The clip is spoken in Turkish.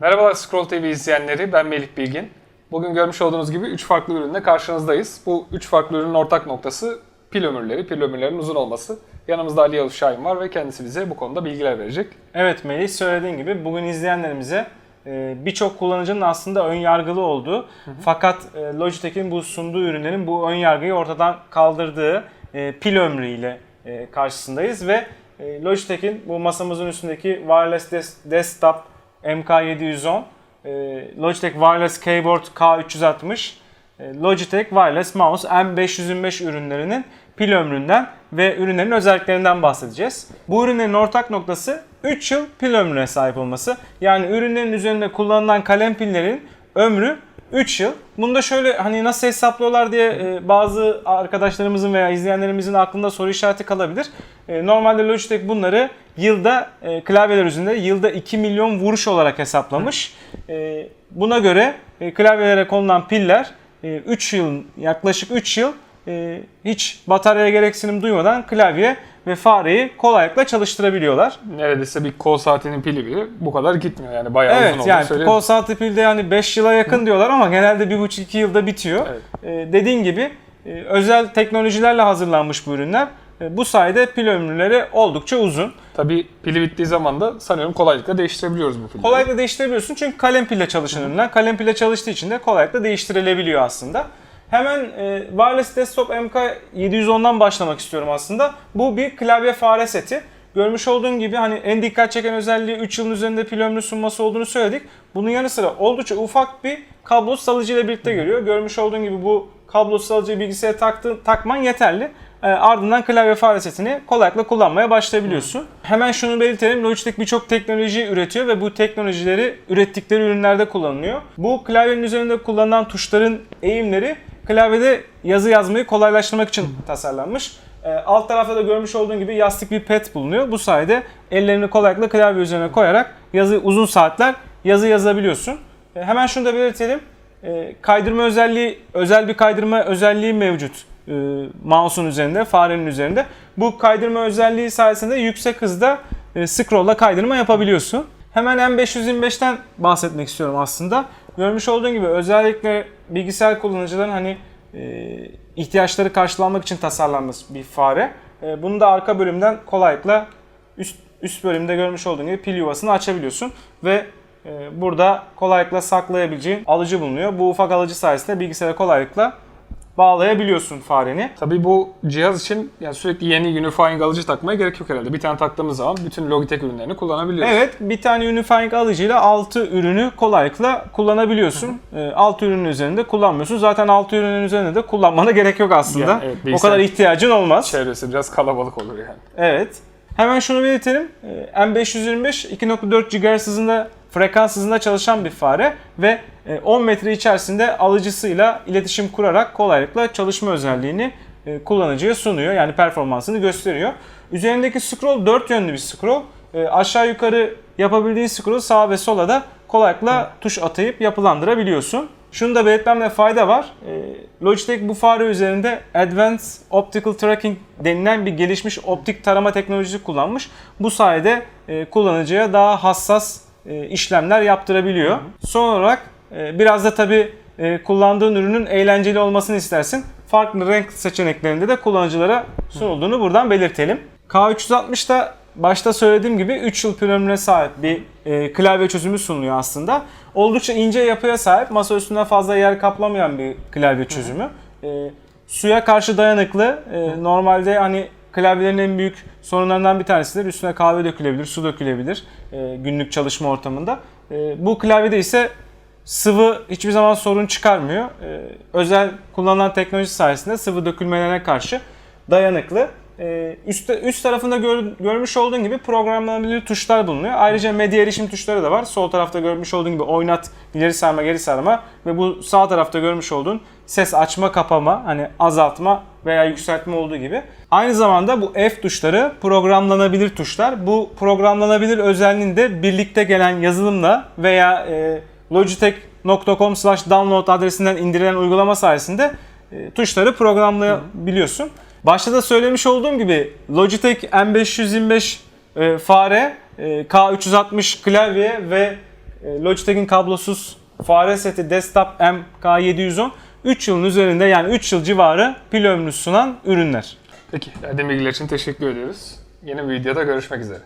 Merhabalar Scroll TV izleyenleri, ben Melih Bilgin. Bugün görmüş olduğunuz gibi 3 farklı ürünle karşınızdayız. Bu 3 farklı ürünün ortak noktası pil ömürleri, pil ömürlerinin uzun olması. Yanımızda Ali Yavuz Şahin var ve kendisi bize bu konuda bilgiler verecek. Evet Melih söylediğin gibi bugün izleyenlerimize birçok kullanıcının aslında ön yargılı olduğu fakat e, Logitech'in bu sunduğu ürünlerin bu ön yargıyı ortadan kaldırdığı e, pil ömrüyle e, karşısındayız ve Logitech'in bu masamızın üstündeki Wireless Des- Desktop MK710, e, Logitech Wireless Keyboard K360, e, Logitech Wireless Mouse M525 ürünlerinin pil ömründen ve ürünlerin özelliklerinden bahsedeceğiz. Bu ürünlerin ortak noktası 3 yıl pil ömrüne sahip olması. Yani ürünlerin üzerinde kullanılan kalem pillerin ömrü 3 yıl. Bunu da şöyle hani nasıl hesaplıyorlar diye e, bazı arkadaşlarımızın veya izleyenlerimizin aklında soru işareti kalabilir. E, Normalde Logitech bunları yılda e, klavyeler üzerinde yılda 2 milyon vuruş olarak hesaplamış. E, Buna göre klavyelere konulan piller 3 yıl yaklaşık 3 yıl e, hiç bataryaya gereksinim duymadan klavye ve fareyi kolaylıkla çalıştırabiliyorlar. Neredeyse bir kol saatinin pili bile bu kadar gitmiyor yani bayağı uzun Evet olduğunu yani kol saati pilde yani 5 yıla yakın diyorlar ama genelde 1,5-2 yılda bitiyor. Evet. E, dediğin gibi e, özel teknolojilerle hazırlanmış bu ürünler. E, bu sayede pil ömürleri oldukça uzun. Tabii pili bittiği zaman da sanıyorum kolaylıkla değiştirebiliyoruz bu pilleri. Kolaylıkla değiştirebiliyorsun çünkü kalem pille çalışan ürünler. Kalem pille çalıştığı için de kolaylıkla değiştirilebiliyor aslında. Hemen e, Wireless Desktop MK710'dan başlamak istiyorum aslında. Bu bir klavye fare seti. Görmüş olduğun gibi hani en dikkat çeken özelliği 3 yılın üzerinde pil ömrü sunması olduğunu söyledik. Bunun yanı sıra oldukça ufak bir kablosuz alıcı ile birlikte geliyor. Görmüş olduğun gibi bu kablosuz alıcıyı bilgisayara taktığın, takman yeterli. E, ardından klavye fare setini kolaylıkla kullanmaya başlayabiliyorsun. Hemen şunu belirtelim. Logitech birçok teknoloji üretiyor ve bu teknolojileri ürettikleri ürünlerde kullanılıyor. Bu klavyenin üzerinde kullanılan tuşların eğimleri klavyede yazı yazmayı kolaylaştırmak için tasarlanmış. E, alt tarafta da görmüş olduğun gibi yastık bir pad bulunuyor. Bu sayede ellerini kolaylıkla klavye üzerine koyarak yazı uzun saatler yazı yazabiliyorsun. E, hemen şunu da belirtelim. E, kaydırma özelliği, özel bir kaydırma özelliği mevcut mouse'un üzerinde, farenin üzerinde. Bu kaydırma özelliği sayesinde yüksek hızda e, scroll'la kaydırma yapabiliyorsun. Hemen M525'ten bahsetmek istiyorum aslında. Görmüş olduğun gibi özellikle bilgisayar kullanıcıların hani e, ihtiyaçları karşılanmak için tasarlanmış bir fare. E, bunu da arka bölümden kolaylıkla üst üst bölümde görmüş olduğun gibi pil yuvasını açabiliyorsun ve e, burada kolaylıkla saklayabileceğin alıcı bulunuyor. Bu ufak alıcı sayesinde bilgisayara kolaylıkla bağlayabiliyorsun fareni. Tabii bu cihaz için yani sürekli yeni unifying alıcı takmaya gerek yok herhalde. Bir tane taktığımız zaman bütün Logitech ürünlerini kullanabiliyoruz. Evet, bir tane unifying alıcıyla 6 ürünü kolaylıkla kullanabiliyorsun. 6 ürünün üzerinde kullanmıyorsun. Zaten 6 ürünün üzerinde de kullanmana gerek yok aslında. Yani evet, o kadar ihtiyacın olmaz. Çevresi biraz kalabalık olur yani. Evet. Hemen şunu belirtelim. Ee, M525 2.4 GHz hızında frekans hızında çalışan bir fare ve 10 metre içerisinde alıcısıyla iletişim kurarak kolaylıkla çalışma özelliğini e, kullanıcıya sunuyor. Yani performansını gösteriyor. Üzerindeki scroll 4 yönlü bir scroll. E, Aşağı yukarı yapabildiğin scroll sağa ve sola da kolaylıkla tuş atayıp yapılandırabiliyorsun. Şunu da belirtmemde fayda var. E, Logitech bu fare üzerinde Advanced Optical Tracking denilen bir gelişmiş optik tarama teknolojisi kullanmış. Bu sayede e, kullanıcıya daha hassas e, işlemler yaptırabiliyor. Son olarak e, biraz da tabi kullandığın ürünün eğlenceli olmasını istersin. Farklı renk seçeneklerinde de kullanıcılara sunulduğunu buradan belirtelim. K360'da başta söylediğim gibi 3 yıl ömrüne sahip bir e, klavye çözümü sunuyor aslında. Oldukça ince yapıya sahip, masa üstünde fazla yer kaplamayan bir klavye çözümü. E, suya karşı dayanıklı. E, normalde hani klavyelerin en büyük sorunlarından bir tanesidir. Üstüne kahve dökülebilir, su dökülebilir e, günlük çalışma ortamında. E, bu klavyede ise sıvı hiçbir zaman sorun çıkarmıyor. E, özel kullanılan teknoloji sayesinde sıvı dökülmelerine karşı dayanıklı. Ee, üst, üst tarafında gör- görmüş olduğun gibi programlanabilir tuşlar bulunuyor. Ayrıca medya erişim tuşları da var. Sol tarafta görmüş olduğun gibi oynat, ileri sarma, geri sarma ve bu sağ tarafta görmüş olduğun ses açma, kapama, hani azaltma veya yükseltme olduğu gibi. Aynı zamanda bu F tuşları programlanabilir tuşlar. Bu programlanabilir özelliğini de birlikte gelen yazılımla veya e, logitech.com/download adresinden indirilen uygulama sayesinde e, tuşları programlayabiliyorsun. Başta da söylemiş olduğum gibi Logitech M525 e, fare, e, K360 klavye ve Logitech'in kablosuz fare seti Desktop MK710 3 yılın üzerinde yani 3 yıl civarı pil ömrü sunan ürünler. Peki, verdiğin bilgiler için teşekkür ediyoruz. Yeni bir videoda görüşmek üzere.